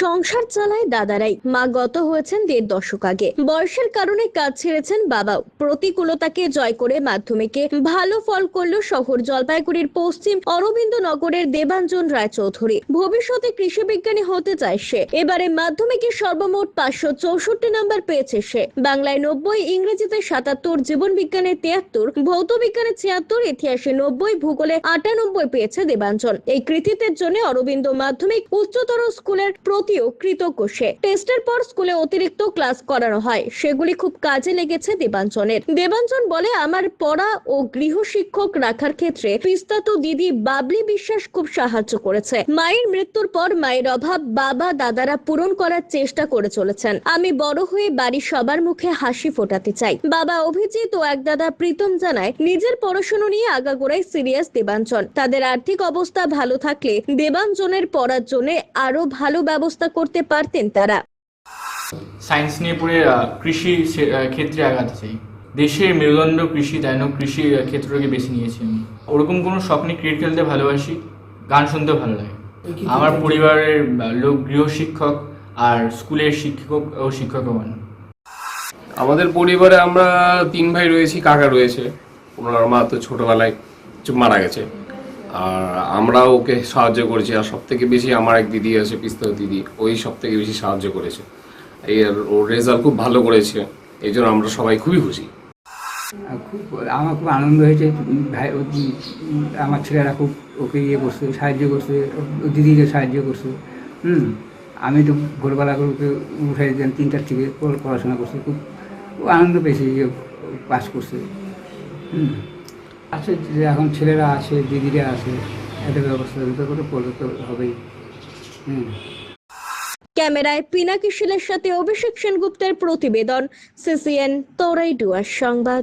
সংসার চালায় দাদারাই। মা গত হয়েছেন দেড় দশক আগে। বয়সের কারণে কাজ ছেড়েছেন বাবাও। প্রতিকূলতাকে জয় করে মাধ্যমিকে ভালো ফল করল শহর জলপাইগুড়ির পশ্চিম অরবিন্দ নগরের দেবাঞ্জন রায়চৌধুরী। ভবিষ্যতে কৃষি বিজ্ঞানী হতে চায় সে। এবারে মাধ্যমিকে সর্বমোট পাঁচশো চৌষট্টি নম্বর পেয়েছে সে। বাংলায় নব্বই, ইংরেজিতে সাতাত্তর জীবন বিজ্ঞানে তিয়াত্তর ভৌত বিজ্ঞানে ছিয়াত্তর, ইতিহাসে নব্বই, ভূগোলে আটানব্বই পেয়েছে দেবাঞ্জন। এই কৃতিত্বের জন্য অরবিন্দ মাধ্যমিক উচ্চতর স্কুলের প্রতিও কৃতজ্ঞ সে। টেস্টের পর স্কুলে অতিরিক্ত ক্লাস করানো হয়। সেগুলি খুব কাজে লেগেছে দেবাঞ্জনের দেবাঞ্জন বলে, আমার পড়া ও গৃহ শিক্ষক রাখার ক্ষেত্রে পিস্তাতু দিদি বাবলি বিশ্বাস খুব সাহায্য করেছে। মায়ের মৃত্যুর পর মায়ের অভাব বাবা দাদারা পূরণ করার চেষ্টা করে চলেছেন। আমি বড় হয়ে বাড়ির সবার মুখে হাসি ফোটাতে চাই। বাবা অভিজিৎ ও এক দাদা প্রীতম জানায়, নিজের পড়াশুনো নিয়ে আগাগোড়ায় সিরিয়াস দেবাঞ্জন তাদের আর্থিক অবস্থা ভালো থাকলে দেবাঞ্জনের পড়ার জন্য আরও ভালো ব্যবস্থা করতে পারতেন তারা। সায়েন্স নিয়ে পড়ে কৃষি ক্ষেত্রে আগাতে চাই দেশের মেরুদণ্ড কৃষি তাই জন্য কৃষি ক্ষেত্রকে বেছে নিয়েছি আমি। ওরকম কোনো শখ নেই? ক্রিকেট খেলতে ভালোবাসি গান শুনতে ভালো লাগে। আমার পরিবারের লোক গৃহ শিক্ষক আর স্কুলের শিক্ষক ও শিক্ষকগণ আমাদের পরিবারে আমরা তিন ভাই রয়েছি কাকা রয়েছে। ওনার মা তো ছোটবেলায় চুপ মারা গেছে। আর আমরা ওকে সাহায্য করেছি। আর সব থেকে বেশি আমার এক দিদি আছে পিস্তা দিদি, ওই সব থেকে বেশি সাহায্য করেছে। এই আর ওর রেজাল্ট খুব ভালো করেছে। এই জন্য আমরা সবাই খুবই খুশি। খুব, আমার খুব আনন্দ হয়েছে। ভাই আমার ছেলেরা খুব ওকে ইয়ে করছে, সাহায্য করছে দিদিকে সাহায্য করছে। হুম, আমি তো ভোরবেলা করে ওকে উঠে দিতাম, তিনটার থেকে পড়- পড়াশোনা করছে। খুব খুব আনন্দ পেয়েছি যে পাস করছে। হুম। আছে, যে এখন ছেলেরা আছে, দিদিরা আছে একটা ব্যবস্থা করে পড়লে তো হবেই। হুম। ক্যামেরায় পিনাকি শিলের সাথে অভিষেক সেনগুপ্তের প্রতিবেদন, সিসিএন, তোরাই ডুয়ার সংবাদ।